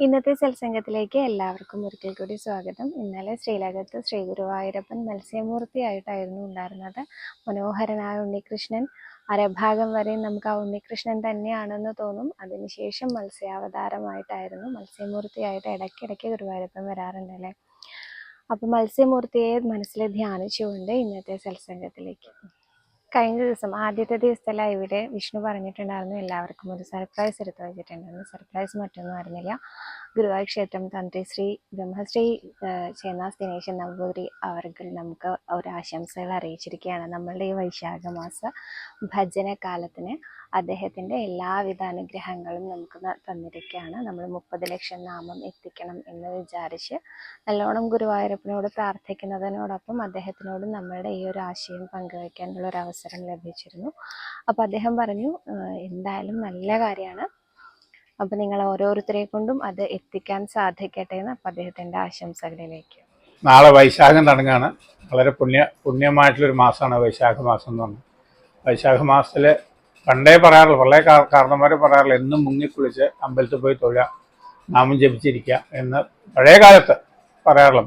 ഇന്നത്തെ സത്സംഗത്തിലേക്ക് എല്ലാവർക്കും ഒരിക്കൽ കൂടി സ്വാഗതം. ഇന്നലെ ശ്രീലകത്ത് ശ്രീ ഗുരുവായൂരപ്പൻ മത്സ്യമൂർത്തിയായിട്ടായിരുന്നു ഉണ്ടായിരുന്നത്. മനോഹരനായ ഉണ്ണികൃഷ്ണൻ അരഭാഗം വരെ നമുക്ക് ആ ഉണ്ണികൃഷ്ണൻ തന്നെയാണെന്ന് തോന്നും. അതിനുശേഷം മത്സ്യാവതാരമായിട്ടായിരുന്നു മത്സ്യമൂർത്തിയായിട്ട് ഇടയ്ക്കിടയ്ക്ക് ഗുരുവായൂരപ്പൻ വരാറുണ്ട് അല്ലേ? അപ്പൊ മത്സ്യമൂർത്തിയെ മനസ്സിൽ ധ്യാനിച്ചുകൊണ്ട് ഇന്നത്തെ സത്സംഗത്തിലേക്ക് കഴിഞ്ഞ ദിവസം ആദ്യത്തെ ദിവസത്തെ ലൈവിൽ വിഷ്ണു പറഞ്ഞിട്ടുണ്ടായിരുന്നു. എല്ലാവർക്കും ഒരു സർപ്രൈസ് എടുത്തു വെച്ചിട്ടുണ്ടായിരുന്നു. സർപ്രൈസ് മറ്റൊന്നും അറിഞ്ഞില്ല. ഗുരുവായൂർ ക്ഷേത്രം തന്ത്രി ശ്രീ ബ്രഹ്മശ്രീ ചേന്നാസ് ദിനേശൻ നമ്പൂതിരി അവർക്ക് നമുക്ക് ഒരു ആശംസകൾ അറിയിച്ചിരിക്കുകയാണ്. നമ്മളുടെ ഈ വൈശാഖ മാസ ഭജന കാലത്തിന് അദ്ദേഹത്തിന്റെ എല്ലാവിധ അനുഗ്രഹങ്ങളും നമുക്ക് തന്നിരിക്കുകയാണ്. നമ്മൾ മുപ്പത് ലക്ഷം നാമം എത്തിക്കണം എന്ന് വിചാരിച്ച് നല്ലോണം ഗുരുവായൂരപ്പനോട് പ്രാർത്ഥിക്കുന്നതിനോടൊപ്പം അദ്ദേഹത്തിനോട് നമ്മളുടെ ഈ ഒരു ആശയം പങ്കുവയ്ക്കാനുള്ള ഒരു അവസരം ലഭിച്ചിരുന്നു. അപ്പോൾ അദ്ദേഹം പറഞ്ഞു എന്തായാലും നല്ല കാര്യമാണ്. അപ്പോൾ നിങ്ങൾ ഓരോരുത്തരെ കൊണ്ടും അത് എത്തിക്കാൻ സാധിക്കട്ടെ എന്ന് അപ്പം അദ്ദേഹത്തിന്റെ ആശംസകളിലേക്ക്. നാളെ വൈശാഖം തുടങ്ങുകയാണ് വളരെ പുണ്യ പുണ്യമായിട്ടുള്ളൊരു മാസമാണ് വൈശാഖ മാസം എന്ന് പറഞ്ഞത് വൈശാഖ മാസത്തിൽ പണ്ടേ പറയാറുള്ളൂ വളരെ കാരണന്മാർ പറയാറുള്ളൂ എന്നും മുങ്ങിക്കുളിച്ച് അമ്പലത്തിൽ പോയി തൊഴുക നാമം ജപിച്ചിരിക്കുക എന്ന് പഴയ കാലത്ത് പറയാറുള്ളൂ.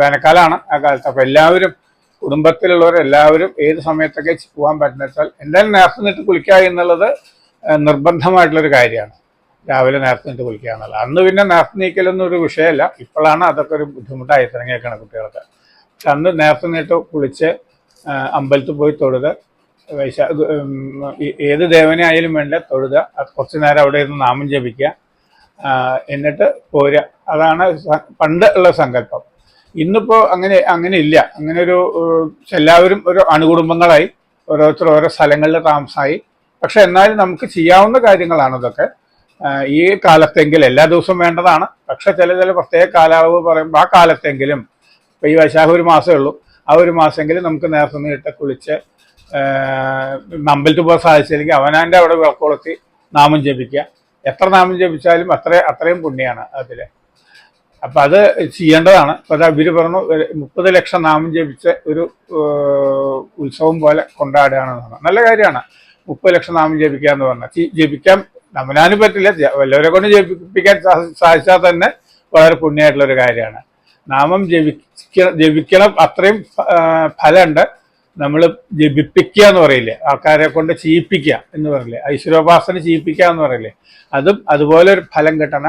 വേനൽക്കാലമാണ് ആ കാലത്ത്. അപ്പോൾ എല്ലാവരും കുടുംബത്തിലുള്ളവർ എല്ലാവരും ഏത് സമയത്തൊക്കെ പോകാൻ പറ്റുന്ന വെച്ചാൽ എന്തായാലും നേരത്തെ നിന്നിട്ട് കുളിക്കുക എന്നുള്ളത് നിർബന്ധമായിട്ടുള്ളൊരു കാര്യമാണ്. രാവിലെ നേരത്തെ നിന്ന് കുളിക്കുക എന്നുള്ളത് അന്ന് പിന്നെ നേരത്തെ നീക്കലൊന്നും വിഷയമല്ല. ഇപ്പോഴാണ് അതൊക്കെ ഒരു ബുദ്ധിമുട്ടായി തുടങ്ങിയേക്കാണ് കുട്ടികൾക്ക് പക്ഷെ അന്ന് നേരത്തെ നീട്ട് കുളിച്ച് അമ്പലത്തിൽ പോയി തൊഴുത് വൈശാ ഏത് ദേവനെ ആയാലും വേണ്ട തൊഴുക കുറച്ച് നേരം അവിടെ ഇരുന്ന് നാമം ജപിക്കുക എന്നിട്ട് പോരുക. അതാണ് പണ്ട് ഉള്ള സങ്കല്പം. ഇന്നിപ്പോൾ അങ്ങനെ അങ്ങനെ ഇല്ല. അങ്ങനെ ഒരു എല്ലാവരും ഒരു അണുകുടുംബങ്ങളായി ഓരോരുത്തർ ഓരോ സ്ഥലങ്ങളിൽ താമസമായി പക്ഷെ എന്നാലും നമുക്ക് ചെയ്യാവുന്ന കാര്യങ്ങളാണ് ഇതൊക്കെ. ഈ കാലത്തെങ്കിലും എല്ലാ ദിവസവും വേണ്ടതാണ്. പക്ഷെ ചില ചില പ്രത്യേക കാലയളവ് പറയുമ്പോൾ ആ കാലത്തെങ്കിലും ഇപ്പം ഈ വൈശാഖ ഒരു മാസമേ ഉള്ളൂ. ആ ഒരു മാസമെങ്കിലും നമുക്ക് നേരത്തെ നീട്ട കുളിച്ച് അമ്പലത്തിൽ പോകാൻ സാധിച്ചില്ലെങ്കിൽ അവനാന്റെ അവിടെ വിളക്കുളത്തി നാമം ജപിക്കുക. എത്ര നാമം ജപിച്ചാലും അത്ര അത്രയും പുണ്യമാണ് അതിൽ അപ്പം അത് ചെയ്യേണ്ടതാണ്. അപ്പം അത് ഇവർ പറഞ്ഞു മുപ്പത് ലക്ഷം നാമം ജപിച്ച ഒരു ഉത്സവം പോലെ കൊണ്ടാടുകയാണെന്ന് പറഞ്ഞു നല്ല കാര്യമാണ്. മുപ്പത് ലക്ഷം നാമം ജപിക്കുക എന്ന് പറഞ്ഞാൽ ജപിക്കാൻ നമ്മനാനും പറ്റില്ല. വല്ലവരെ കൊണ്ട് ജപിപ്പിക്കാൻ സാധിച്ചാൽ തന്നെ വളരെ പുണ്യമായിട്ടുള്ള ഒരു കാര്യമാണ്. നാമം ജപിക്ക ജപിക്കണം അത്രയും ഫലമുണ്ട്. നമ്മൾ ജപിപ്പിക്കുക എന്ന് പറയില്ലേ? ആൾക്കാരെ കൊണ്ട് ചെയ്യിപ്പിക്കുക എന്ന് പറയില്ലേ? ഐശ്വരോപാസന ചെയ്യിപ്പിക്കുക എന്ന് പറയില്ലേ? അതും അതുപോലെ ഒരു ഫലം കിട്ടണ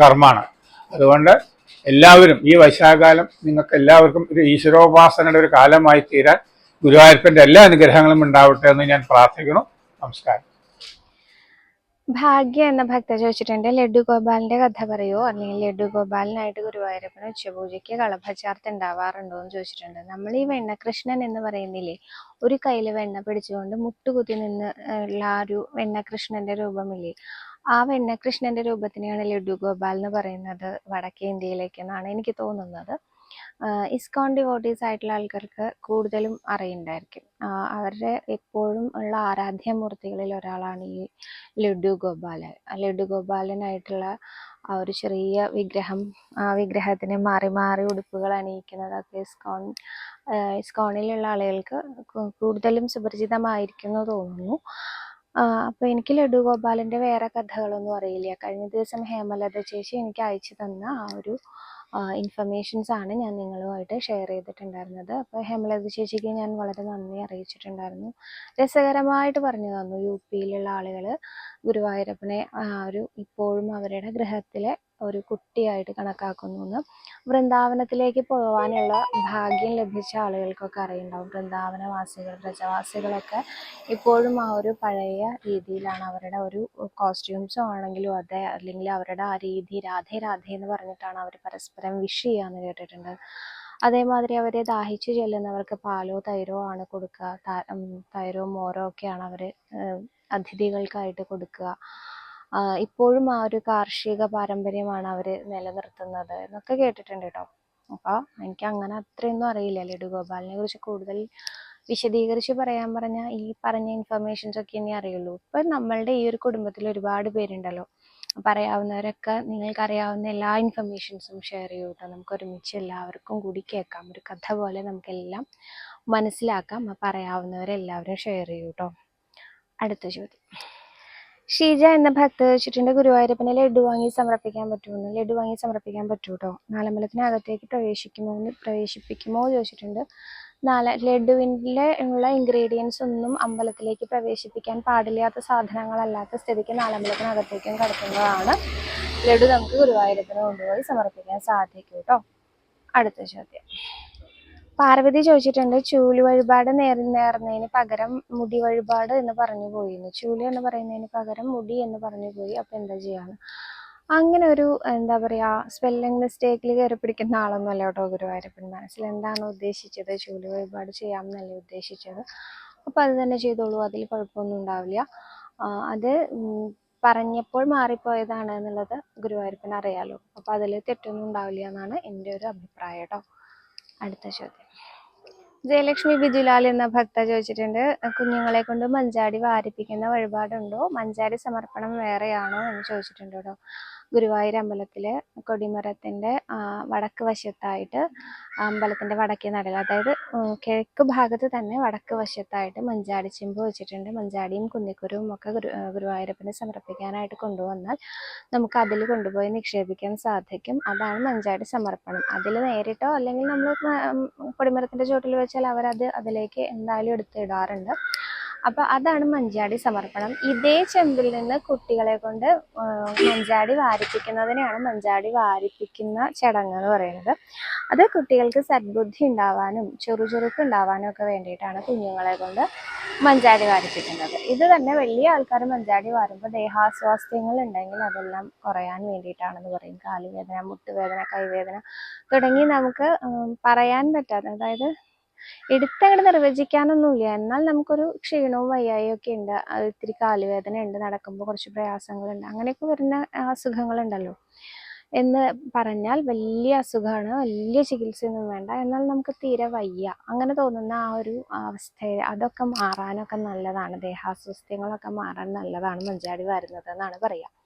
കർമ്മമാണ്. അതുകൊണ്ട് എല്ലാവരും ഈ വൈശാഖകാലം നിങ്ങൾക്ക് എല്ലാവർക്കും ഒരു ഈശ്വരോപാസനയുടെ ഒരു കാലമായി തീരാൻ ഗുരുവായൂരപ്പന്റെ എല്ലാ അനുഗ്രഹങ്ങളും ഉണ്ടാവട്ടെ എന്ന് ഞാൻ പ്രാർത്ഥിക്കുന്നു. നമസ്കാരം. ഭാഗ്യ എന്ന ഭക്ത ചോദിച്ചിട്ടുണ്ട് ലഡു ഗോപാലിന്റെ കഥ പറയോ? അല്ലെങ്കിൽ ലഡു ഗോപാലിനായിട്ട് ഗുരുവായൂരപ്പന് ഉച്ചപൂജയ്ക്ക് കളഭചാർത്ത് ഉണ്ടാവാറുണ്ടോ എന്ന് ചോദിച്ചിട്ടുണ്ട്. നമ്മൾ ഈ വെണ്ണകൃഷ്ണൻ എന്ന് പറയുന്നില്ലേ ഒരു കയ്യിൽ വെണ്ണ പിടിച്ചുകൊണ്ട് മുട്ടുകുത്തി നിന്ന് ഉള്ള ആ ഒരു വെണ്ണകൃഷ്ണന്റെ രൂപമില്ലേ ആ വെണ്ണകൃഷ്ണന്റെ രൂപത്തിനെയാണ് ലഡു ഗോപാൽ എന്ന് പറയുന്നത് വടക്കേ ഇന്ത്യയിലേക്ക് എന്നാണ് എനിക്ക് തോന്നുന്നത്. ഇസ്കോൺ ഡിവോട്ടീസ് ആയിട്ടുള്ള ആൾക്കാർക്ക് കൂടുതലും അറിയണ്ടായിരിക്കും അവരുടെ എപ്പോഴും ഉള്ള ആരാധ്യമൂർത്തികളിൽ ഒരാളാണ് ഈ ലഡു ഗോപാലൻ. ലഡു ഗോപാലനായിട്ടുള്ള ആ ഒരു ചെറിയ വിഗ്രഹം ആ വിഗ്രഹത്തിന് മാറി മാറി ഉടുപ്പുകൾ അണിയിക്കുന്നതൊക്കെ ഇസ്കോൺ ഇസ്കോണിലുള്ള ആളുകൾക്ക് കൂടുതലും സുപരിചിതമായിരിക്കും എന്ന് തോന്നുന്നു. അപ്പോൾ അപ്പൊ എനിക്ക് ലഡു ഗോപാലന്റെ വേറെ കഥകളൊന്നും അറിയില്ല. കഴിഞ്ഞ ദിവസം ഹേമലത ചേച്ചി എനിക്ക് അയച്ചു തന്ന ആ ഒരു ഇൻഫർമേഷൻസ് ആണ് ഞാൻ നിങ്ങളുമായിട്ട് ഷെയർ ചെയ്തിട്ടുണ്ടായിരുന്നത്. അപ്പോൾ ഹേമലത ചേച്ചിക്ക് ഞാൻ വളരെ നന്ദി അറിയിച്ചിട്ടുണ്ടായിരുന്നു. രസകരമായിട്ട് പറഞ്ഞു തന്നു യു പിയിലുള്ള ആളുകൾ ഗുരുവായൂരപ്പനെ ഒരു ഇപ്പോഴും അവരുടെ ഗൃഹത്തിലെ ഒരു കുട്ടിയായിട്ട് കണക്കാക്കുന്നു എന്ന് വൃന്ദാവനത്തിലേക്ക് പോകാനുള്ള ഭാഗ്യം ലഭിച്ച ആളുകൾക്കൊക്കെ അറിയുണ്ടാവും. വൃന്ദാവനവാസികൾ വ്രജവാസികളൊക്കെ ഇപ്പോഴും ആ ഒരു പഴയ രീതിയിലാണ് അവരുടെ ഒരു കോസ്റ്റ്യൂംസോ ആണെങ്കിലും അതെ അല്ലെങ്കിൽ അവരുടെ ആ രീതി രാധേ രാധേ എന്ന് പറഞ്ഞിട്ടാണ് അവർ പരസ്പരം വിഷ് ചെയ്യാന്ന് കേട്ടിട്ടുണ്ട്. അതേമാതിരി അവരെ ദാഹിച്ചു ചെല്ലുന്നവർക്ക് പാലോ തൈരോ ആണ് കൊടുക്കുക. തൈരോ മോരോ ഒക്കെയാണ് അവർ അതിഥികൾക്കായിട്ട് കൊടുക്കുക. ഇപ്പോഴും ആ ഒരു കാർഷിക പാരമ്പര്യമാണ് അവർ നിലനിർത്തുന്നത് എന്നൊക്കെ കേട്ടിട്ടുണ്ട് കേട്ടോ. അപ്പോൾ എനിക്ക് അങ്ങനെ അത്രയൊന്നും അറിയില്ല. ലഡു ഗോപാലിനെ കുറിച്ച് കൂടുതൽ വിശദീകരിച്ച് പറയാൻ പറഞ്ഞ ഈ പറഞ്ഞ ഇൻഫർമേഷൻസ് ഒക്കെ ഇനി അറിയുള്ളൂ. ഇപ്പം നമ്മളുടെ ഈ ഒരു കുടുംബത്തിൽ ഒരുപാട് പേരുണ്ടല്ലോ. അപ്പം അറിയാവുന്നവരൊക്കെ നിങ്ങൾക്ക് അറിയാവുന്ന എല്ലാ ഇൻഫർമേഷൻസും ഷെയർ ചെയ്യൂ കേട്ടോ നമുക്ക് ഒരുമിച്ച് എല്ലാവർക്കും കൂടി കേൾക്കാം. ഒരു കഥ പോലെ നമുക്കെല്ലാം മനസ്സിലാക്കാം. അപ്പം അറിയാവുന്നവരെല്ലാവരും ഷെയർ ചെയ്യൂ കേട്ടോ അടുത്ത ചോദ്യം. ഷീജ എന്ന ഭക്ത വെച്ചിട്ടുണ്ട് ഗുരുവായൂരപ്പനെ ലഡു വാങ്ങി സമർപ്പിക്കാൻ പറ്റുമെന്ന്. ലഡു വാങ്ങി സമർപ്പിക്കാൻ പറ്റൂട്ടോ? നാലമ്പലത്തിനകത്തേക്ക് പ്രവേശിക്കുമോ എന്ന് പ്രവേശിപ്പിക്കുമോ ചോദിച്ചിട്ടുണ്ട്. നാല ലഡുവിന്റെ ഉള്ള ഇൻഗ്രീഡിയൻസ് ഒന്നും അമ്പലത്തിലേക്ക് പ്രവേശിപ്പിക്കാൻ പാടില്ലാത്ത സാധനങ്ങളല്ലാത്ത സ്ഥിതിക്ക് നാലമ്പലത്തിനകത്തേക്കും കടത്തുന്നതാണ്. ലഡു നമുക്ക് ഗുരുവായൂരപ്പനെ കൊണ്ടുപോയി സമർപ്പിക്കാൻ സാധിക്കും കേട്ടോ അടുത്ത ചോദ്യം. പാർവതി ചോദിച്ചിട്ടുണ്ട് ചൂൽ വഴിപാട് നേർ പകരം മുടി വഴിപാട് എന്ന് പറഞ്ഞു പോയി ചൂൽ എന്ന് പറയുന്നതിന് പകരം മുടി എന്ന് പറഞ്ഞു പോയി. അപ്പൊ എന്താ ചെയ്യാന്ന്? അങ്ങനെ ഒരു എന്താ പറയാ സ്പെല്ലിംഗ് മിസ്റ്റേക്കിൽ കയറി പിടിക്കുന്ന ആളൊന്നും അല്ല കേട്ടോ ഗുരുവായൂരപ്പൻ. മനസ്സിൽ എന്താണ് ഉദ്ദേശിച്ചത്? ചൂൽ വഴിപാട് ചെയ്യാമെന്നല്ലേ ഉദ്ദേശിച്ചത്? അപ്പൊ അത് തന്നെ ചെയ്തോളൂ. അതിൽ കുഴപ്പമൊന്നും ഉണ്ടാവില്ല. അത് പറഞ്ഞപ്പോൾ മാറിപ്പോയതാണ് എന്നുള്ളത് ഗുരുവായൂരപ്പൻ അറിയാലോ. അപ്പൊ അതിൽ തെറ്റൊന്നും ഉണ്ടാവില്ല എന്നാണ് എന്റെ ഒരു അഭിപ്രായം കേട്ടോ. അടുത്ത ചോദ്യം. ജയലക്ഷ്മി ബിജുലാൽ എന്ന ഭക്ത ചോദിച്ചിട്ടുണ്ട്. കുഞ്ഞുങ്ങളെ കൊണ്ട് മഞ്ചാടി വാരിപ്പിക്കുന്ന വഴിപാടുണ്ടോ? മഞ്ചാടി സമർപ്പണം വേറെയാണോ എന്ന് ചോദിച്ചിട്ടുണ്ട് കേട്ടോ. ഗുരുവായൂർ അമ്പലത്തിൽ കൊടിമരത്തിന്റെ വടക്ക് വശത്തായിട്ട് അമ്പലത്തിന്റെ വടക്കേ നടയിൽ അതായത് കിഴക്ക് ഭാഗത്ത് തന്നെ വടക്ക് വശത്തായിട്ട് മഞ്ചാടി ചെമ്പ് വെച്ചിട്ടുണ്ട്. മഞ്ചാടിയും കുന്നിക്കുരുവും ഒക്കെ ഗുരു ഗുരുവായൂരപ്പനെ സമർപ്പിക്കാനായിട്ട് കൊണ്ടുവന്നാൽ നമുക്ക് അതിൽ കൊണ്ടുപോയി നിക്ഷേപിക്കാൻ സാധിക്കും. അതാണ് മഞ്ചാടി സമർപ്പണം. അതിൽ നേരിട്ടോ അല്ലെങ്കിൽ നമ്മൾ കൊടിമരത്തിന്റെ ചുവട്ടിൽ വെച്ചാൽ അവരത് അതിലേക്ക് എന്തായാലും എടുത്തിടാറുണ്ട്. അപ്പൊ അതാണ് മഞ്ചാടി സമർപ്പണം. ഇതേ ചെമ്പിൽ നിന്ന് കുട്ടികളെ കൊണ്ട് മഞ്ചാടി വാരിപ്പിക്കുന്നതിനെയാണ് മഞ്ചാടി വാരിപ്പിക്കുന്ന ചടങ്ങ് എന്ന് പറയുന്നത്. അത് കുട്ടികൾക്ക് സദ്ബുദ്ധി ഉണ്ടാവാനും ചെറുചുറുക്ക് ഉണ്ടാവാനും ഒക്കെ വേണ്ടിയിട്ടാണ് കുഞ്ഞുങ്ങളെ കൊണ്ട് മഞ്ചാടി വാരിപ്പിക്കുന്നത്. ഇത് തന്നെ വലിയ ആൾക്കാർ മഞ്ചാടി വാരുമ്പോൾ ദേഹാസ്വാസ്ഥ്യങ്ങൾ ഉണ്ടെങ്കിൽ അതെല്ലാം കുറയാൻ വേണ്ടിയിട്ടാണെന്ന് പറയും. കാലുവേദന മുട്ടുവേദന കൈവേദന തുടങ്ങി നമുക്ക് പറയാൻ പറ്റാത്ത അതായത് എടുത്തങ്ങോട്ട് നിർവചിക്കാനൊന്നുമില്ല എന്നാൽ നമുക്കൊരു ക്ഷീണവും വയ്യായും ഒക്കെ ഉണ്ട്. ഇത്തിരി കാലുവേദന ഉണ്ട് നടക്കുമ്പോൾ കുറച്ച് പ്രയാസങ്ങളുണ്ട്. അങ്ങനെയൊക്കെ വരുന്ന അസുഖങ്ങളുണ്ടല്ലോ. എന്ന് പറഞ്ഞാൽ വലിയ അസുഖമാണ് വലിയ ചികിത്സയൊന്നും വേണ്ട. എന്നാൽ നമുക്ക് തീരെ വയ്യ. അങ്ങനെ തോന്നുന്ന ആ ഒരു അവസ്ഥ അതൊക്കെ മാറാനൊക്കെ നല്ലതാണ്. ദേഹാസ്വാസ്ഥ്യങ്ങളൊക്കെ മാറാൻ നല്ലതാണ് മഞ്ചാടി വരുന്നത് എന്നാണ് പറയുക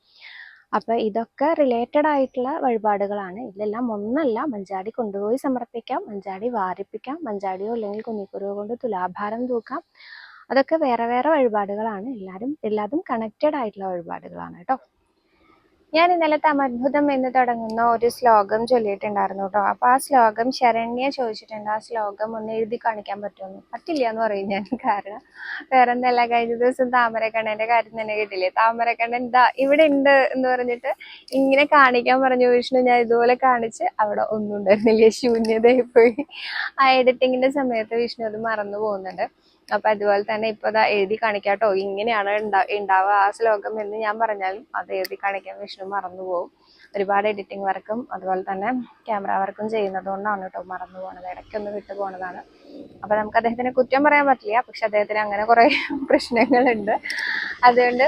അപ്പൊ ഇതൊക്കെ റിലേറ്റഡ് ആയിട്ടുള്ള വഴിപാടുകളാണ്. ഇതെല്ലാം ഒന്നല്ല മഞ്ചാടി കൊണ്ടുപോയി സമർപ്പിക്കാം മഞ്ചാടി വാരിപ്പിക്കാം മഞ്ചാടിയോ അല്ലെങ്കിൽ കുന്നിക്കുരുവോ കൊണ്ട് തുലാഭാരം തൂക്കാം. അതൊക്കെ വേറെ വേറെ വഴിപാടുകളാണ്. എല്ലാരും എല്ലാതും കണക്റ്റഡ് ആയിട്ടുള്ള വഴിപാടുകളാണ് കേട്ടോ. ഞാൻ ഇന്നലെ തമത്ഭുതം എന്ന് തുടങ്ങുന്ന ഒരു ശ്ലോകം ചൊല്ലിയിട്ടുണ്ടായിരുന്നു കേട്ടോ. അപ്പൊ ആ ശ്ലോകം ശരണ്യ ചോദിച്ചിട്ടുണ്ട്. ആ ശ്ലോകം ഒന്ന് എഴുതി കാണിക്കാൻ പറ്റുമെന്ന് പറ്റില്ല എന്ന് പറയും ഞാൻ. കാരണം വേറെ എന്തല്ല കഴിഞ്ഞ ദിവസം താമരക്കണ്ണന്റെ കാര്യം തന്നെ കിട്ടില്ലേ? താമരക്കണ്ണൻ എന്താ ഇവിടെ ഉണ്ട് എന്ന് പറഞ്ഞിട്ട് ഇങ്ങനെ കാണിക്കാൻ പറഞ്ഞു വിഷ്ണു. ഞാൻ ഇതുപോലെ കാണിച്ച് അവിടെ ഒന്നും ഉണ്ടായിരുന്നില്ല ശൂന്യതയിൽ പോയി ആ എഡിറ്റിങ്ങിന്റെ സമയത്ത് വിഷ്ണു അത് മറന്നു പോകുന്നുണ്ട്. അപ്പൊ അതുപോലെ തന്നെ ഇപ്പൊ ദാ എഴുതി കാണിക്കാട്ടോ. ഇങ്ങനെയാണ് ഉണ്ടാ- ഉണ്ടാവുക ആ ശ്ലോകം എന്ന് ഞാൻ പറഞ്ഞാലും അത് എഴുതി കാണിക്കാൻ വിഷ്ണു മറന്നു പോകും ഒരുപാട് എഡിറ്റിംഗ് വർക്കും അതുപോലെ തന്നെ ക്യാമറ വർക്കും ചെയ്യുന്നത് കൊണ്ടാണ് കേട്ടോ മറന്നു പോണത്. ഇടയ്ക്കൊന്ന് വിട്ടു പോണതാണ്. അപ്പൊ നമുക്ക് അദ്ദേഹത്തിന് കുറ്റം പറയാൻ പറ്റില്ല. പക്ഷെ അദ്ദേഹത്തിന് അങ്ങനെ കുറെ പ്രശ്നങ്ങളുണ്ട്. അതുകൊണ്ട്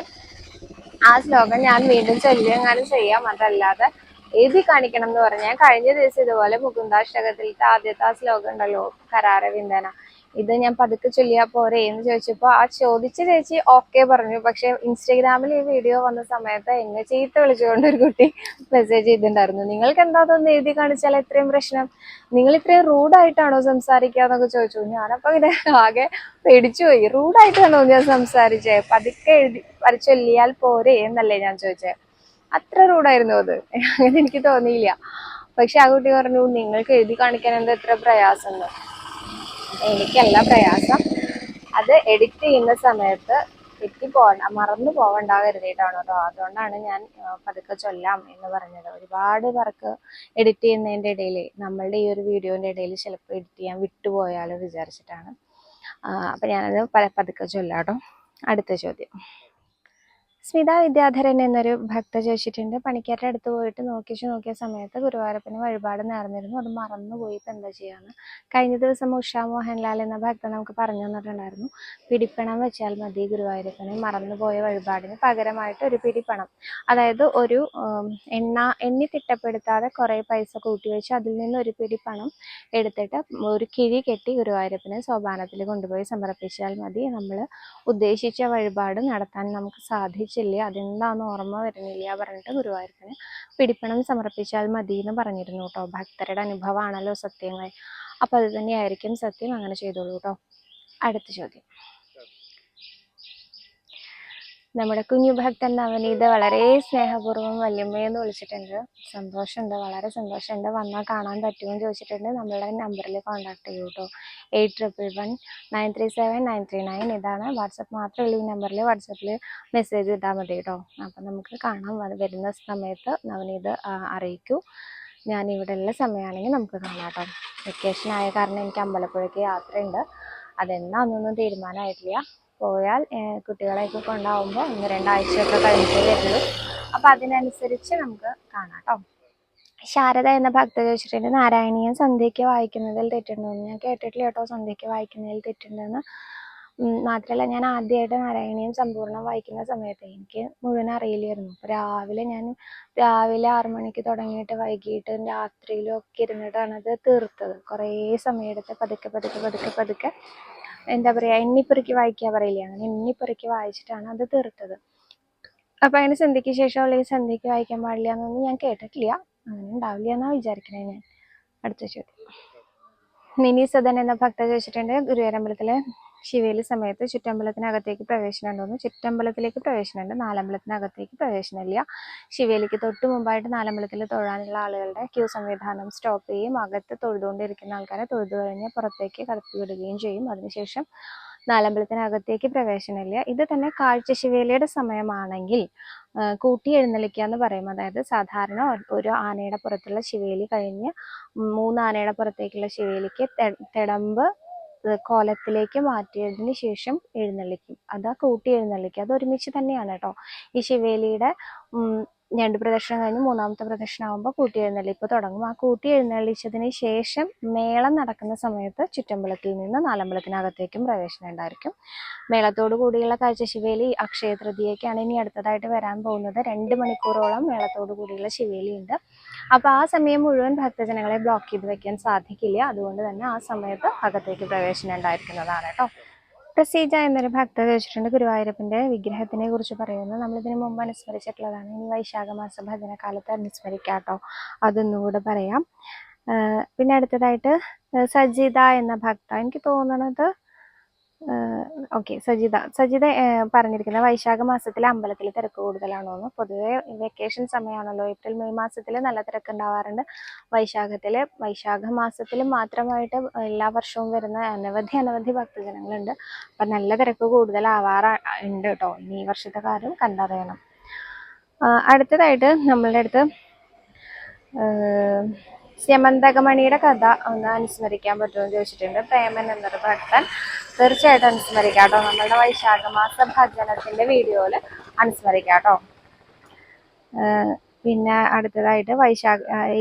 ആ ശ്ലോകം ഞാൻ വീണ്ടും ചൊല്ലിയെങ്ങാനും ചെയ്യാം. അതല്ലാതെ എഴുതി കാണിക്കണം എന്ന് പറഞ്ഞാൽ കഴിഞ്ഞ ദിവസം ഇതുപോലെ മുകുന്ദാഷ്ടകത്തിലത്തെ ആദ്യത്തെ ആ ശ്ലോകം ഉണ്ടല്ലോ കരാരവിന്ദന ഇത് ഞാൻ പതുക്കെ ചൊല്ലിയാ പോരെ എന്ന് ചോദിച്ചപ്പോ ആ ചോദിച്ച ചേച്ചി ഓക്കെ പറഞ്ഞു. പക്ഷെ ഇൻസ്റ്റഗ്രാമിൽ ഈ വീഡിയോ വന്ന സമയത്ത് എന്നെ ചീത്ത വിളിച്ചുകൊണ്ട് ഒരു കുട്ടി മെസ്സേജ് ചെയ്തിട്ടുണ്ടായിരുന്നു. നിങ്ങൾക്ക് എന്താ അതൊന്ന് എഴുതി കാണിച്ചാൽ ഇത്രയും പ്രശ്നം? നിങ്ങൾ ഇത്രയും റൂഡായിട്ടാണോ സംസാരിക്കുക എന്നൊക്കെ ചോദിച്ചു. ഞാനപ്പോ ഇങ്ങനെ ആകെ പേടിച്ചു പോയി. റൂഡായിട്ടാണോ ഞാൻ സംസാരിച്ചേ? പതുക്കെ എഴുതി ചൊല്ലിയാൽ പോരെ എന്നല്ലേ ഞാൻ ചോദിച്ചേ. അത്ര റൂഡായിരുന്നു അത്. അങ്ങനെ എനിക്ക് തോന്നിയില്ല. പക്ഷെ ആ കുട്ടി പറഞ്ഞു നിങ്ങൾക്ക് എഴുതി കാണിക്കാൻ എന്താ എത്ര പ്രയാസം എന്ന്? എനിക്കല്ല പ്രയാസം. അത് എഡിറ്റ് ചെയ്യുന്ന സമയത്ത് തെറ്റി പോകണ്ട മറന്നു പോകണ്ട കരുതിയിട്ടാണ് കേട്ടോ. അതുകൊണ്ടാണ് ഞാൻ പതുക്കെ ചൊല്ലാം എന്ന് പറഞ്ഞത്. ഒരുപാട് പേർക്ക് എഡിറ്റ് ചെയ്യുന്നതിന്റെ ഇടയിൽ നമ്മളുടെ ഈ ഒരു വീഡിയോന്റെ ഇടയിൽ ചിലപ്പോൾ എഡിറ്റ് ചെയ്യാൻ വിട്ടുപോയാലോ വിചാരിച്ചിട്ടാണ്. അപ്പൊ ഞാനത് പല പതുക്കെ ചൊല്ലാം കേട്ടോ അടുത്ത ചോദ്യം. സ്മിത വിദ്യാധരൻ എന്നൊരു ഭക്ത ചോദിച്ചിട്ടുണ്ട്. പണിക്കാരുടെ അടുത്ത് പോയിട്ട് നോക്കിച്ചു നോക്കിയ സമയത്ത് ഗുരുവായൂരപ്പന് വഴിപാട് നേർന്നിരുന്നു. അത് മറന്നുപോയി. ഇപ്പം എന്താ ചെയ്യാന്ന്. കഴിഞ്ഞ ദിവസം ഉഷ മോഹൻലാൽ എന്ന ഭക്ത നമുക്ക് പറഞ്ഞു തന്നിട്ടുണ്ടായിരുന്നു. പിടിപ്പണം വെച്ചാൽ മതി ഗുരുവായൂരപ്പന്. മറന്നുപോയ വഴിപാടിന് പകരമായിട്ട് ഒരു പിടിപ്പണം. അതായത് ഒരു എണ്ണ എണ്ണി തിട്ടപ്പെടുത്താതെ കുറേ പൈസ കൂട്ടിവെച്ച് അതിൽ നിന്ന് ഒരു പിടിപ്പണം എടുത്തിട്ട് ഒരു കിഴി കെട്ടി ഗുരുവായൂരപ്പന് സോപാനത്തിൽ കൊണ്ടുപോയി സമർപ്പിച്ചാൽ മതി. നമ്മൾ ഉദ്ദേശിച്ച വഴിപാട് നടത്താൻ നമുക്ക് സാധിച്ചില്ല അതെന്താണെന്ന് ഓർമ്മ വരുന്നില്ല പറഞ്ഞിട്ട് ഗുരുവായൂരപ്പന് പിടിപ്പണം സമർപ്പിച്ചാൽ മതി എന്ന് പറഞ്ഞിരുന്നു കേട്ടോ. ഭക്തരുടെ അനുഭവമാണല്ലോ സത്യങ്ങൾ. അപ്പം അത് തന്നെയായിരിക്കും സത്യം. അങ്ങനെ ചെയ്തോളൂ കേട്ടോ. അടുത്ത ചോദ്യം. നമ്മുടെ കുഞ്ഞു ഭക്തൻ നവനീത വളരെ സ്നേഹപൂർവം വല്യമ്മയെന്ന് വിളിച്ചിട്ടുണ്ട്. സന്തോഷമുണ്ട് വളരെ സന്തോഷമുണ്ട് വന്നാൽ കാണാൻ പറ്റുമെന്ന് ചോദിച്ചിട്ടുണ്ട്. നമ്മളുടെ നമ്പറിൽ കോൺടാക്ട് ചെയ്യൂ കേട്ടോ. Eight triple one nine three seven nine three nine ഇതാണ് വാട്സപ്പ് മാത്രമേ ഈ നമ്പറിൽ വാട്സപ്പിൽ മെസ്സേജ് ഇട്ടാൽ മതി കേട്ടോ. അപ്പം നമുക്ക് കാണാൻ വരുന്ന സമയത്ത് നവനീത് അറിയിക്കൂ. ഞാൻ ഇവിടെ ഉള്ള സമയമാണെങ്കിൽ നമുക്ക് കാണാം കേട്ടോ. വെക്കേഷൻ ആയ കാരണം എനിക്ക് അമ്പലപ്പുഴയ്ക്ക് യാത്രയുണ്ട്. അതെന്നാന്നൊന്നും തീരുമാനമായിട്ടില്ല. പോയാൽ കുട്ടികളെയൊക്കെ കൊണ്ടാവുമ്പോൾ ഒന്ന് രണ്ടാഴ്ചയൊക്കെ കഴിഞ്ഞിട്ടേ വരുള്ളൂ. അപ്പം അതിനനുസരിച്ച് നമുക്ക് കാണാം കേട്ടോ ശാരദ എന്ന ഭക്ത ചോദിച്ചിട്ടുണ്ട് നാരായണീയം സന്ധ്യയ്ക്ക് വായിക്കുന്നതിൽ തെറ്റുണ്ടോ എന്ന് ഞാൻ കേട്ടിട്ടില്ല കേട്ടോ സന്ധ്യയ്ക്ക് വായിക്കുന്നതിൽ തെറ്റുണ്ടെന്ന് മാത്രമല്ല ഞാൻ ആദ്യമായിട്ട് നാരായണീയം സമ്പൂർണം വായിക്കുന്ന സമയത്ത് എനിക്ക് മുഴുവൻ അറിയില്ലായിരുന്നു. അപ്പോൾ രാവിലെ ഞാൻ രാവിലെ ആറു മണിക്ക് തുടങ്ങിയിട്ട് വൈകിട്ട് രാത്രിയിലും ഒക്കെ ഇരുന്നിട്ടാണ് അത് തീർത്തത്. കുറേ സമയമെടുത്ത് പതുക്കെ പതുക്കെ പതുക്കെ പതുക്കെ എന്താ പറയുക എണ്ണിപ്പെറുക്കി വായിക്കുക പറയില്ലേ? അങ്ങനെ എണ്ണിപ്പെറുക്കി വായിച്ചിട്ടാണ് അത് തീർത്തത്. അപ്പം അതിന് സന്ധ്യയ്ക്ക് ശേഷം അല്ലെങ്കിൽ സന്ധ്യയ്ക്ക് വായിക്കാൻ പാടില്ല എന്നൊന്നും ഞാൻ കേട്ടിട്ടില്ല. അങ്ങനെ ഉണ്ടാവില്ല എന്നാണ് വിചാരിക്കണേ ഞാൻ. അടുത്ത ചോദ്യം. മിനി സദൻ എന്ന ഭക്ത ചോദിച്ചിട്ടുണ്ട് ഗുരുവായൂരമ്പലത്തിലെ. ശിവേലി സമയത്ത് ചുറ്റമ്പലത്തിനകത്തേക്ക് പ്രവേശനം ഉണ്ടോന്ന് ചുറ്റമ്പലത്തിലേക്ക് പ്രവേശനമുണ്ട്. നാലമ്പലത്തിനകത്തേക്ക് പ്രവേശനമില്ല. ശിവേലിക്ക് തൊട്ട് മുമ്പായിട്ട് നാലമ്പലത്തിൽ തൊഴാനുള്ള ആളുകളുടെ ക്യൂ സംവിധാനം സ്റ്റോപ്പ് ചെയ്യും. അകത്ത് തൊഴുതുകൊണ്ടിരിക്കുന്ന ആൾക്കാരെ തൊഴുതു കഴിഞ്ഞ് പുറത്തേക്ക് കടത്തി വിടുകയും ചെയ്യും. അതിനുശേഷം നാലമ്പലത്തിനകത്തേക്ക് പ്രവേശനമില്ല. ഇത് തന്നെ കാഴ്ച ശിവേലിയുടെ സമയമാണെങ്കിൽ കൂട്ടി എഴുന്നള്ളിക്കുക എന്ന് പറയും. അതായത് സാധാരണ ഒരു ആനയുടെ പുറത്തുള്ള ശിവേലി കഴിഞ്ഞ് മൂന്ന് ആനയുടെ പുറത്തേക്കുള്ള ശിവേലിക്ക് തിടമ്പ് കോലത്തിലേക്ക് മാറ്റിയതിന് ശേഷം എഴുന്നള്ളിക്കും. അതാ കൂട്ടി എഴുന്നള്ളിക്കുക. അത് ഒരുമിച്ച് തന്നെയാണ് കേട്ടോ. ഈ ശിവേലിയുടെ രണ്ട് പ്രദക്ഷിണം കഴിഞ്ഞ് മൂന്നാമത്തെ പ്രദക്ഷിണം ആകുമ്പോൾ കൂട്ടി എഴുന്നള്ളിപ്പ് തുടങ്ങും. ആ കൂട്ടി എഴുന്നള്ളിച്ചതിന് ശേഷം മേളം നടക്കുന്ന സമയത്ത് ചുറ്റമ്പലത്തിൽ നിന്ന് നാലമ്പലത്തിനകത്തേക്കും പ്രവേശനം ഉണ്ടായിരിക്കും. മേളത്തോടു കൂടിയുള്ള കാഴ്ച ശിവേലി അക്ഷയ തൃതീയക്കാണ് ഇനി അടുത്തതായിട്ട് വരാൻ പോകുന്നത് രണ്ട് മണിക്കൂറോളം മേളത്തോടു കൂടിയുള്ള ശിവേലി ഉണ്ട് അപ്പോൾ ആ സമയം മുഴുവൻ ഭക്തജനങ്ങളെ ബ്ലോക്ക് ചെയ്ത് വെക്കാൻ സാധിക്കില്ല. അതുകൊണ്ട് തന്നെ ആ സമയത്ത് അകത്തേക്ക് പ്രവേശനം ഉണ്ടായിരിക്കുന്നതാണ് കേട്ടോ. പ്രസീജ എന്നൊരു ഭക്ത ചോദിച്ചിട്ടുണ്ട്. ഗുരുവായൂരപ്പന്റെ വിഗ്രഹത്തിനെ കുറിച്ച് പറയുന്നത് നമ്മളിതിനു മുമ്പ് അനുസ്മരിച്ചിട്ടുള്ളതാണ്. ഇനി വൈശാഖ മാസ ഭജനകാലത്ത് അനുസ്മരിക്കാം കേട്ടോ. അതൊന്നുകൂടെ പറയാം. പിന്നെ അടുത്തതായിട്ട് സജിത എന്ന ഭക്ത. എനിക്ക് തോന്നണത് ഓക്കെ സജിത. സജിത പറഞ്ഞിരിക്കുന്ന വൈശാഖ മാസത്തിൽ അമ്പലത്തിൽ തിരക്ക് കൂടുതലാണോ എന്ന് പൊതുവെ വെക്കേഷൻ സമയമാണല്ലോ ഏപ്രിൽ മെയ് മാസത്തിൽ നല്ല തിരക്ക് ഉണ്ടാവാറുണ്ട്. വൈശാഖത്തിൽ വൈശാഖ മാസത്തിൽ മാത്രമായിട്ട് എല്ലാ വർഷവും വരുന്ന അനവധി അനവധി ഭക്തജനങ്ങളുണ്ട്. അപ്പം നല്ല തിരക്ക് കൂടുതലാവാറ ഉണ്ട് കേട്ടോ ഈ വർഷത്തെ കാര്യം കണ്ടറിയണം. അടുത്തതായിട്ട് നമ്മളുടെ അടുത്ത് സ്യമന്തകമണിയുടെ കഥ ഒന്ന് അനുസ്മരിക്കാൻ പറ്റുമെന്ന് ചോദിച്ചിട്ടുണ്ട്. പ്രേമൻ എന്നൊരു ഭക്തൻ തീർച്ചയായിട്ടും അനുസ്മരിക്കാം കേട്ടോ. നമ്മളുടെ വൈശാഖമാസ ഭജനത്തിന്റെ വീഡിയോയിൽ അനുസ്മരിക്കാം കേട്ടോ. പിന്നെ അടുത്തതായിട്ട് വൈശാഖ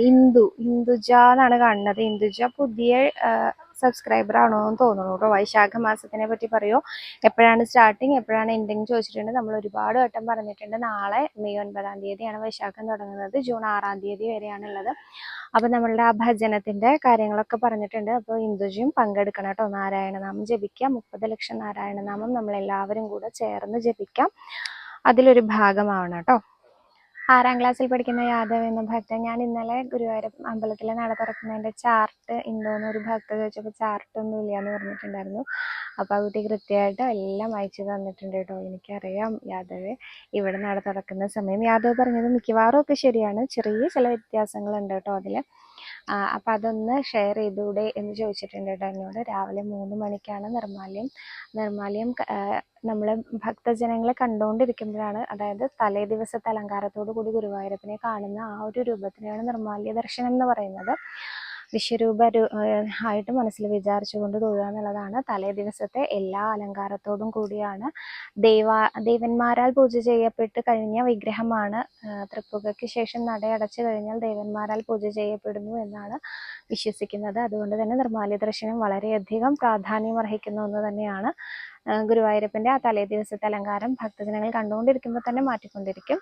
ഇന്ദു ഇന്ദുജ എന്നാണ് കാണുന്നത്. ഇന്ദുജ പുതിയ സബ്സ്ക്രൈബർ ആണോ എന്ന് തോന്നുന്നു കേട്ടോ. വൈശാഖ മാസത്തിനെ പറ്റി പറയുമോ എപ്പോഴാണ് സ്റ്റാർട്ടിങ് എപ്പോഴാണ് എൻഡിങ് ചോദിച്ചിട്ടുണ്ട്. നമ്മൾ ഒരുപാട് വട്ടം പറഞ്ഞിട്ടുണ്ട്. നാളെ മെയ് ഒൻപതാം തീയതിയാണ് വൈശാഖം തുടങ്ങുന്നത്. ജൂൺ ആറാം തീയതി വരെയാണുള്ളത്. അപ്പം നമ്മളുടെ ആ ഭജനത്തിന്റെ കാര്യങ്ങളൊക്കെ പറഞ്ഞിട്ടുണ്ട്. അപ്പോൾ ഇന്ദുജിയും പങ്കെടുക്കണം കേട്ടോ. നാരായണനാമം ജപിക്കാം. മുപ്പത് ലക്ഷം നാരായണനാമം നമ്മൾ എല്ലാവരും കൂടെ ചേർന്ന് ജപിക്കാം. അതിലൊരു ഭാഗമാവണം കേട്ടോ. ആറാം ക്ലാസ്സിൽ പഠിക്കുന്ന യാദവ് എന്ന ഭക്തൻ ഞാൻ ഇന്നലെ ഗുരുവായൂർ അമ്പലത്തിലെ നട തുറക്കുന്നതിന്റെ ചാർട്ട് ഉണ്ടോന്ന് ഒരു ഭക്ത ചോദിച്ചപ്പോൾ ചാർട്ട് ഒന്നും ഇല്ല എന്ന് പറഞ്ഞിട്ടുണ്ടായിരുന്നു. അപ്പോൾ ആ കുട്ടി കൃത്യമായിട്ട് എല്ലാം അയച്ചു തന്നിട്ടുണ്ട് കേട്ടോ. എനിക്കറിയാം യാദവ് ഇവിടെ നട തുറക്കുന്ന സമയം. യാദവ് പറഞ്ഞത് മിക്കവാറും ഒക്കെ ശരിയാണ്. ചെറിയ ചില വ്യത്യാസങ്ങളുണ്ട് കേട്ടോ അതിൽ അപ്പം അതൊന്ന് ഷെയർ ചെയ്തൂടെ എന്ന് ചോദിച്ചിട്ടുണ്ട് കേട്ടോ എന്നോട്. രാവിലെ മൂന്ന് മണിക്കാണ് നിർമാല്യം. നിർമാല്യം നമ്മൾ ഭക്തജനങ്ങളെ കണ്ടുകൊണ്ടിരിക്കുമ്പോഴാണ് അതായത് തലേ ദിവസത്തെ അലങ്കാരത്തോടു കൂടി ഗുരുവായൂരപ്പനെ കാണുന്ന ആ ഒരു രൂപത്തിനെയാണ് നിർമാല്യ ദർശനം എന്ന് പറയുന്നത്. വിശ്വരൂപ ആയിട്ട് മനസ്സിൽ വിചാരിച്ചുകൊണ്ട് തൊഴുക എന്നുള്ളതാണ് തലേ ദിവസത്തെ എല്ലാ അലങ്കാരത്തോടും കൂടിയാണ്. ദൈവ ദേവന്മാരാൽ പൂജ ചെയ്യപ്പെട്ട് കഴിഞ്ഞ വിഗ്രഹമാണ്. തൃപ്പുകയ്ക്ക് ശേഷം നടയടച്ചു കഴിഞ്ഞാൽ ദേവന്മാരാൽ പൂജ ചെയ്യപ്പെടുന്നു എന്നാണ് വിശ്വസിക്കുന്നത്. അതുകൊണ്ട് തന്നെ നിർമ്മാല്യ ദർശനം വളരെയധികം പ്രാധാന്യം അർഹിക്കുന്ന ഒന്ന് തന്നെയാണ്. ഗുരുവായൂരപ്പന്റെ ആ തലേ ദിവസത്തെ അലങ്കാരം ഭക്തജനങ്ങൾ കണ്ടുകൊണ്ടിരിക്കുമ്പോൾ തന്നെ മാറ്റിക്കൊണ്ടിരിക്കും.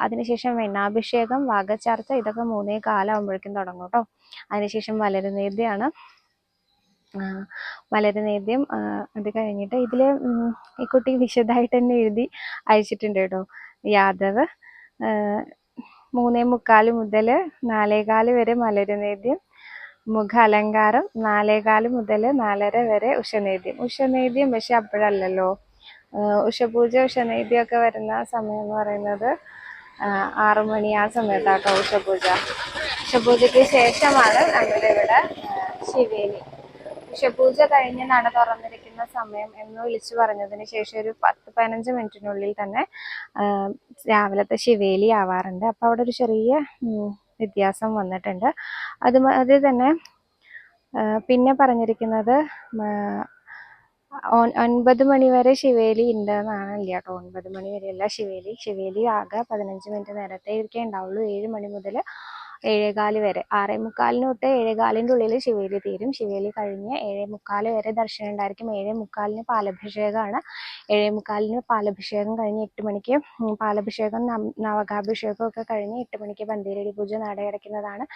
അതിനുശേഷം വെണ്ണാഭിഷേകം വാഗച്ചാർച്ച ഇതൊക്കെ മൂന്നേ കാലാവുമ്പോഴേക്കും തുടങ്ങും കേട്ടോ അതിനുശേഷം മലരുനേദ്യം ആഹ് അത് കഴിഞ്ഞിട്ട് ഇതിൽ ഈ കുട്ടി വിശദമായിട്ട് തന്നെ എഴുതി അയച്ചിട്ടുണ്ട് കേട്ടോ യാദവ് മൂന്നേ മുക്കാൽ മുതൽ നാലേകാൽ വരെ മലരുനേദ്യം മുഖ അലങ്കാരം നാലേകാൽ മുതൽ നാലര വരെ ഉഷനേദ്യം ഉഷനേദ്യം പക്ഷെ അപ്പോഴല്ലല്ലോ. ഉഷപൂജ ഉഷനേദ്യം ഒക്കെ വരുന്ന സമയം എന്ന് പറയുന്നത് ആറു മണി ആ സമയത്താട്ടോ ഉഷപൂജ. ഉഷപൂജയ്ക്ക് ശേഷമാണ് നമ്മുടെ ഇവിടെ ശിവേലി. ഉഷപൂജ കഴിഞ്ഞ് നട തുറന്നിരിക്കുന്ന സമയം എന്ന് വിളിച്ചു പറഞ്ഞതിന് ശേഷം ഒരു പത്ത് പതിനഞ്ച് മിനിറ്റിനുള്ളിൽ തന്നെ രാവിലത്തെ ശിവേലി ആവാറുണ്ട്. അപ്പോൾ അവിടെ ഒരു ചെറിയ വ്യത്യാസം വന്നിട്ടുണ്ട്. അത് അത് തന്നെ പിന്നെ പറഞ്ഞിരിക്കുന്നത് ഒൻപത് മണി വരെ ശിവേലി ഉണ്ട് എന്നാണ് ഇല്ല കേട്ടോ. ഒൻപത് മണി വരെയല്ല ശിവേലി. ശിവേലി ആകെ പതിനഞ്ച് മിനിറ്റ് നേരത്തെ ഇരിക്കേ ഉണ്ടാവുള്ളൂ. ഏഴ് മണി മുതൽ ഏഴേകാൽ വരെ. ആറേ മുക്കാലിന് തൊട്ട് ഏഴേകാലിന്റെ ഉള്ളിൽ ശിവേലി തീരും. ശിവേലി കഴിഞ്ഞ് ഏഴേ മുക്കാൽ വരെ ദർശനം ഉണ്ടായിരിക്കും. ഏഴേ മുക്കാലിന് പാലഭിഷേകമാണ്. ഏഴേ മുക്കാലിന് പാലഭിഷേകം കഴിഞ്ഞ് എട്ട് മണിക്ക് പാലഭിഷേകം നവകാഭിഷേകം ഒക്കെ കഴിഞ്ഞ് എട്ട് മണിക്ക് പന്തീരടി പൂജ നടയടയ്ക്കുന്നതാണ്.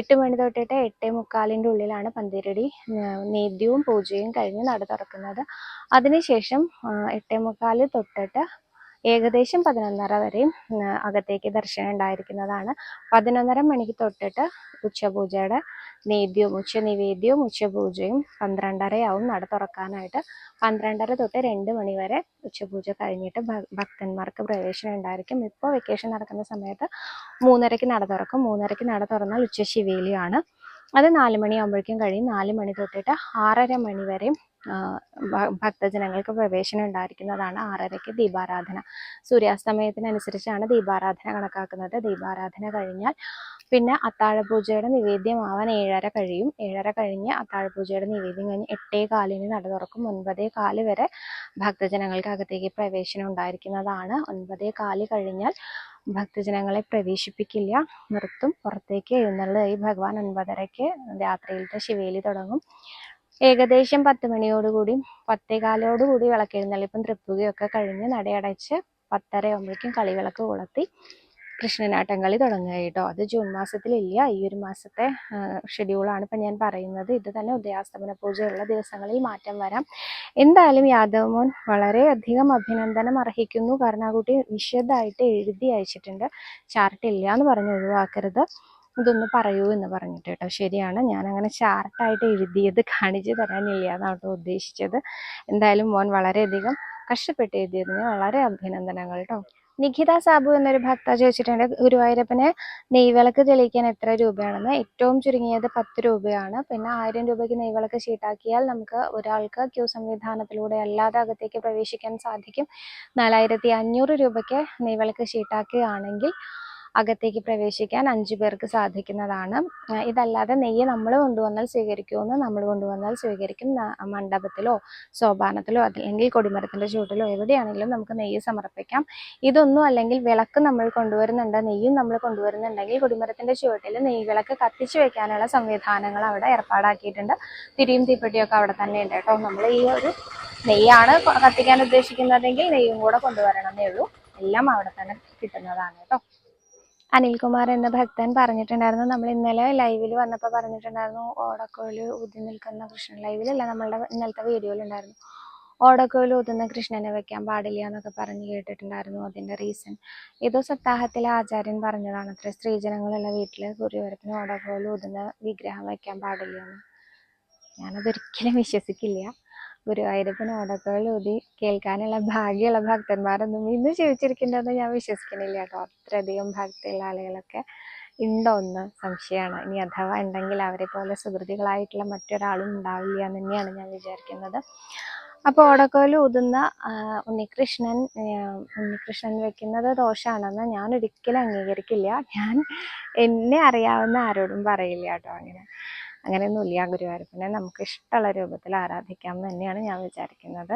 എട്ട് മണി തൊട്ടിട്ട് എട്ടേ മുക്കാലിന്റെ ഉള്ളിലാണ് പന്തീരടി നേദ്യവും പൂജയും കഴിഞ്ഞ് നട തുറക്കുന്നത്. അതിനുശേഷം എട്ടേ മുക്കാൽ തൊട്ടിട്ട് ഏകദേശം പതിനൊന്നര വരെയും അകത്തേക്ക് ദർശനം ഉണ്ടായിരിക്കുന്നതാണ്. പതിനൊന്നര മണിക്ക് തൊട്ടിട്ട് ഉച്ചപൂജയുടെ നേദ്യവും ഉച്ചനിവേദ്യവും ഉച്ചപൂജയും പന്ത്രണ്ടരയാവും നട തുറക്കാനായിട്ട്. പന്ത്രണ്ടര തൊട്ട് രണ്ട് മണി വരെ ഉച്ചപൂജ കഴിഞ്ഞിട്ട് ഭക്തന്മാർക്ക് പ്രവേശനം ഉണ്ടായിരിക്കും. ഇപ്പോൾ വെക്കേഷൻ നടക്കുന്ന സമയത്ത് മൂന്നരയ്ക്ക് നട തുറക്കും. മൂന്നരയ്ക്ക് നട തുറന്നാൽ ഉച്ച ശിവേലിയാണ് അത് നാല് മണിയാകുമ്പോഴേക്കും കഴിയും. നാല് മണി തൊട്ടിട്ട് ആറര മണി വരെയും ഭക്തജനങ്ങൾക്ക് പ്രവേശനം ഉണ്ടായിരിക്കുന്നതാണ് ആറരയ്ക്ക് ദീപാരാധന. സൂര്യാസ്തമയത്തിനനുസരിച്ചാണ് ദീപാരാധന കണക്കാക്കുന്നത്. ദീപാരാധന കഴിഞ്ഞാൽ പിന്നെ അത്താഴപൂജയുടെ നിവേദ്യമാവാൻ ഏഴര കഴിയും. ഏഴര കഴിഞ്ഞ് അത്താഴപൂജയുടെ നിവേദ്യം കഴിഞ്ഞ് എട്ടേ കാലിന് നട തുറക്കും. ഒൻപതേ കാൽ വരെ ഭക്തജനങ്ങൾക്ക് അകത്തേക്ക് പ്രവേശനം ഉണ്ടായിരിക്കുന്നതാണ്. ഒൻപതേ കാൽ കഴിഞ്ഞാൽ ഭക്തജനങ്ങളെ പ്രവേശിപ്പിക്കില്ല. നിർത്തും. പുറത്തേക്ക് എഴുന്നള്ളതായി ഭഗവാൻ ഒൻപതരയ്ക്ക് രാത്രിയിലത്തെ ശിവേലി തുടങ്ങും. ഏകദേശം പത്ത് മണിയോടുകൂടി പത്തേകാലോടുകൂടി വിളക്കെഴുന്നള്ളിപ്പും തൃപ്പുകയൊക്കെ കഴിഞ്ഞ് നടയടച്ച് പത്തര ആകുമ്പോഴേക്കും കളിവിളക്ക് കൊളുത്തി കൃഷ്ണനാട്ടം കളി തുടങ്ങുക കേട്ടോ. അത് ജൂൺ മാസത്തിലില്ല. ഈ ഒരു മാസത്തെ ഷെഡ്യൂളാണ് ഇപ്പം ഞാൻ പറയുന്നത്. ഇത് തന്നെ ഉദയാസ്തമന പൂജയുള്ള ദിവസങ്ങളിൽ മാറ്റം വരാം. എന്തായാലും യാദവ് മോൻ വളരെയധികം അഭിനന്ദനം അർഹിക്കുന്നു. കാരണം ആ കുട്ടി വിശദമായിട്ട് എഴുതി അയച്ചിട്ടുണ്ട്. ചാർട്ടില്ല എന്ന് പറഞ്ഞ് ഒഴിവാക്കരുത്. ഇതൊന്ന് പറയൂ എന്ന് പറഞ്ഞിട്ട് കേട്ടോ. ശരിയാണ്. ഞാൻ അങ്ങനെ ചാർട്ടായിട്ട് എഴുതിയത് കാണിച്ചു തരാനില്ല എന്നാണ് കേട്ടോ ഉദ്ദേശിച്ചത്. എന്തായാലും മോൻ വളരെയധികം കഷ്ടപ്പെട്ട് എഴുതിയതിന് വളരെ അഭിനന്ദനങ്ങൾ കേട്ടോ നിഖിത സാബു എന്നൊരു ഭക്ത ചോദിച്ചിട്ടുണ്ട്. ഗുരുവായൂരപ്പന് നെയ്വിളക്ക് തെളിയിക്കാൻ എത്ര രൂപയാണെന്ന്. ഏറ്റവും ചുരുങ്ങിയത് പത്ത് രൂപയാണ്. പിന്നെ ആയിരം രൂപയ്ക്ക് നെയ്വിളക്ക് ഷീട്ടാക്കിയാൽ നമുക്ക് ഒരാൾക്ക് ക്യൂ സംവിധാനത്തിലൂടെ അല്ലാതെ അകത്തേക്ക് പ്രവേശിക്കാൻ സാധിക്കും. നാലായിരത്തി അഞ്ഞൂറ് രൂപയ്ക്ക് നെയ്വിളക്ക് ഷീട്ടാക്കുകയാണെങ്കിൽ അകത്തേക്ക് പ്രവേശിക്കാൻ അഞ്ചു പേർക്ക് സാധിക്കുന്നതാണ്. ഇതല്ലാതെ നെയ്യ് നമ്മൾ കൊണ്ടുവന്നാൽ സ്വീകരിക്കുമെന്ന് നമ്മൾ കൊണ്ടുവന്നാൽ സ്വീകരിക്കും. മണ്ഡപത്തിലോ സോപാനത്തിലോ അല്ലെങ്കിൽ കൊടിമരത്തിന്റെ ചൂട്ടിലോ എവിടെയാണെങ്കിലും നമുക്ക് നെയ്യ് സമർപ്പിക്കാം. ഇതൊന്നും അല്ലെങ്കിൽ വിളക്ക് നമ്മൾ കൊണ്ടുവരുന്നുണ്ട് നെയ്യും നമ്മൾ കൊണ്ടുവരുന്നുണ്ടെങ്കിൽ കൊടിമരത്തിന്റെ ചുവട്ടിൽ നെയ്യ് വിളക്ക് കത്തിച്ചു വെക്കാനുള്ള സംവിധാനങ്ങൾ അവിടെ ഏർപ്പാടാക്കിയിട്ടുണ്ട്. തിരിയും തീപ്പെട്ടിയൊക്കെ അവിടെ തന്നെ ഉണ്ട് കേട്ടോ. നമ്മൾ ഈ ഒരു നെയ്യാണ് കത്തിക്കാൻ ഉദ്ദേശിക്കുന്നതെങ്കിൽ നെയ്യും കൂടെ കൊണ്ടുവരണമെന്നേ ഉള്ളൂ. എല്ലാം അവിടെ തന്നെ കിട്ടുന്നതാണ് കേട്ടോ. അനിൽകുമാർ എന്ന ഭക്തൻ പറഞ്ഞിട്ടുണ്ടായിരുന്നു. നമ്മൾ ഇന്നലെ ലൈവിൽ വന്നപ്പോൾ പറഞ്ഞിട്ടുണ്ടായിരുന്നു ഓടക്കോൽ ഊതി നിൽക്കുന്ന കൃഷ്ണൻ ലൈവിലല്ല നമ്മളുടെ ഇന്നലത്തെ വീഡിയോയിലുണ്ടായിരുന്നു ഓടക്കോൽ ഊതുന്ന കൃഷ്ണനെ വെക്കാൻ പാടില്ല എന്നൊക്കെ പറഞ്ഞ് കേട്ടിട്ടുണ്ടായിരുന്നു അതിന്റെ റീസൺ ഏതോ സപ്താഹത്തിലെ ആചാര്യൻ പറഞ്ഞതാണ് അത്ര സ്ത്രീജനങ്ങളുള്ള വീട്ടിൽ ഗുരുവരത്തിന് ഓടക്കോൽ ഊതുന്ന വിഗ്രഹം വെക്കാൻ പാടില്ല എന്ന്. ഞാനതൊരിക്കലും വിശ്വസിക്കില്ല. ഗുരുവായൂരപ്പന് ഓടക്കോൽ ഊതി കേൾക്കാനുള്ള ഭാഗ്യമുള്ള ഭക്തന്മാരൊന്നും ഇന്ന് ജീവിച്ചിരിക്കുന്നുണ്ടെന്ന് ഞാൻ വിശ്വസിക്കുന്നില്ല കേട്ടോ. അത്രയധികം ഭക്തിയുള്ള ആളുകളൊക്കെ ഉണ്ടോ എന്ന് സംശയമാണ്. ഇനി അഥവാ ഉണ്ടെങ്കിൽ അവരെ പോലെ സുഹൃത്തുക്കളായിട്ടുള്ള മറ്റൊരാളും ഉണ്ടാവില്ല എന്ന് തന്നെയാണ് ഞാൻ വിചാരിക്കുന്നത്. അപ്പോൾ ഓടക്കോൽ ഊതുന്ന ഉണ്ണികൃഷ്ണൻ ഉണ്ണികൃഷ്ണൻ വെക്കുന്നത് ദോഷമാണെന്ന് ഞാൻ ഒരിക്കലും അംഗീകരിക്കില്ല. ഞാൻ എന്നെ അറിയാവുന്ന ആരോടും പറയില്ല കേട്ടോ അങ്ങനെ. അങ്ങനെയൊന്നുമില്ല ഗുരുവായൂരപ്പനെ നമുക്ക് ഇഷ്ടമുള്ള രൂപത്തിൽ ആരാധിക്കാം എന്ന് തന്നെയാണ് ഞാൻ വിചാരിക്കുന്നത്.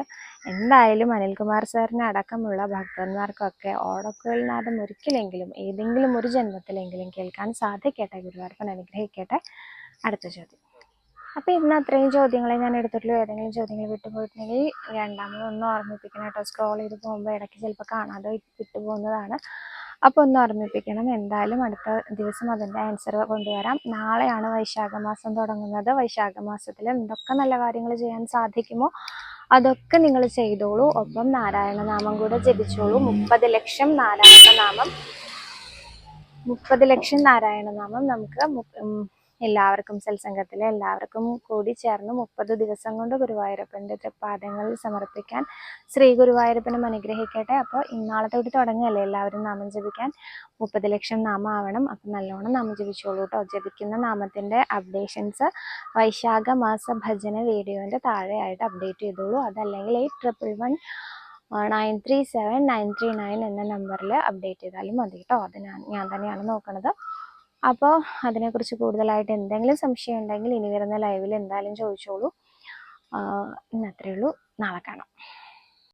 എന്തായാലും അനിൽകുമാർ സാറിന് അടക്കമുള്ള ഭക്തന്മാർക്കൊക്കെ ഓടക്കുഴൽനാഥം ഒരിക്കലെങ്കിലും ഏതെങ്കിലും ഒരു ജന്മത്തിലെങ്കിലും കേൾക്കാൻ സാധിക്കട്ടെ ഗുരുവായൂരപ്പൻ അനുഗ്രഹിക്കട്ടെ. അടുത്ത ചോദ്യം. അപ്പോൾ ഇന്ന് അത്രയും ചോദ്യങ്ങളെ ഞാൻ എടുത്തിട്ടുള്ളൂ. ഏതെങ്കിലും ചോദ്യങ്ങൾ വിട്ടുപോയിട്ടുണ്ടെങ്കിൽ രണ്ടാമത് ഒന്ന് ഓർമ്മിപ്പിക്കണം കേട്ടോ. സ്ക്രോൾ ചെയ്ത് പോകുമ്പോൾ ഇടയ്ക്ക് ചിലപ്പോൾ കാണാതെ വിട്ടുപോകുന്നതാണ്. അപ്പോൾ ഒന്ന് ഓർമ്മിപ്പിക്കണം. എന്തായാലും അടുത്ത ദിവസം അതിന്റെ ആൻസർ കൊണ്ടുവരാം. നാളെയാണ് വൈശാഖ മാസം തുടങ്ങുന്നത്. വൈശാഖ മാസത്തിൽ എന്തൊക്കെ നല്ല കാര്യങ്ങൾ ചെയ്യാൻ സാധിക്കുമോ അതൊക്കെ നിങ്ങൾ ചെയ്തോളൂ. ഒപ്പം നാരായണ നാമം കൂടെ ജപിച്ചോളൂ. മുപ്പത് ലക്ഷം നാരായണ നാമം. മുപ്പത് ലക്ഷം നാരായണ നാമം നമുക്ക് എല്ലാവർക്കും സത്സംഗത്തിലെ എല്ലാവർക്കും കൂടി ചേർന്ന് മുപ്പത് ദിവസം കൊണ്ട് ഗുരുവായൂരപ്പന്റെ തൃപ്പാദങ്ങളിൽ സമർപ്പിക്കാൻ ശ്രീ ഗുരുവായൂരപ്പനും അനുഗ്രഹിക്കട്ടെ. അപ്പോൾ ഇന്നാളത്തെ കൂടി തുടങ്ങുകയല്ലേ? എല്ലാവരും നാമം ജപിക്കാൻ മുപ്പത് ലക്ഷം നാമം ആവണം. അപ്പം നല്ലോണം നാമം ജപിച്ചോളൂ കേട്ടോ. ജപിക്കുന്ന നാമത്തിന്റെ അപ്ഡേഷൻസ് വൈശാഖ മാസ ഭജന വീഡിയോന്റെ താഴെയായിട്ട് അപ്ഡേറ്റ് ചെയ്തോളൂ. അതല്ലെങ്കിൽ eight triple one nine three seven nine three nine എന്ന നമ്പറിൽ അപ്ഡേറ്റ് ചെയ്താലും മതി കേട്ടോ. അത് ഞാൻ തന്നെയാണ് നോക്കണത്. അപ്പോൾ അതിനെക്കുറിച്ച് കൂടുതലായിട്ട് എന്തെങ്കിലും സംശയം ഉണ്ടെങ്കിൽ ഇനി വരുന്ന ലൈവിൽ എന്തായാലും ചോദിച്ചോളൂ. ഇന്ന് അത്രയേ ഉള്ളൂ. നാളെ കാണാം.